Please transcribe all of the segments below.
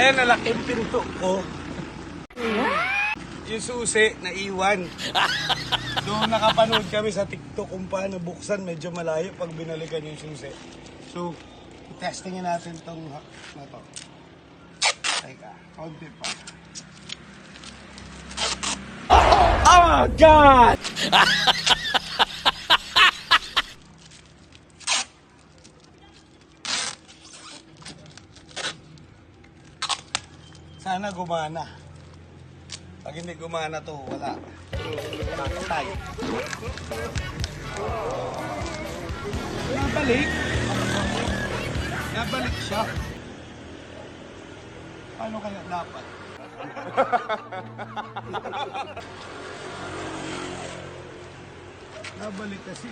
Ayan, nalaking pinto ko. Yung susi, naiwan. Doon nakapanood kami sa TikTok kung paano buksan. Medyo malayo pag binalikan yung susi. So, testingin natin tong na to. Teka, konti pa. Oh, God! Sana gumana. Pag hindi gumana to, wala. Kakatay. Nabalik. Nabalik siya. Paano kaya dapat? Nabalik kasi.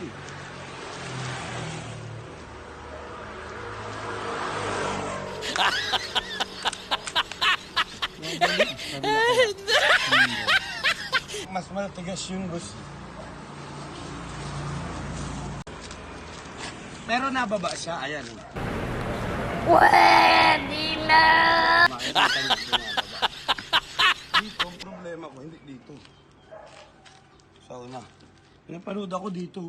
Mas matigas yung gusto. Pero nababa siya, ayan. Pwede na! Dito, ang problema ko, hindi dito. Sa una. Pinapanood ako dito.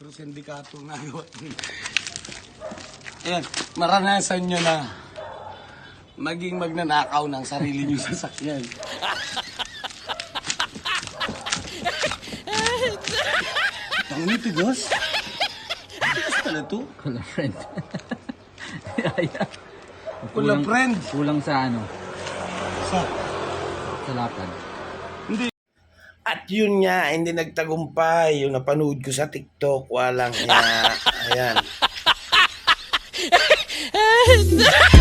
Pero sindikato na yun. Ayan, maranasan nyo na maging magnanakaw ng sarili nyo sasakyan. Ang nitigas. Tigas pala to. Kulang friend. Ayan. Kulang friend. Kulang sa ano, Sa sa lapad. At yun nga, hindi nagtagumpay. Yung napanood ko sa TikTok, walang nga. Ayan.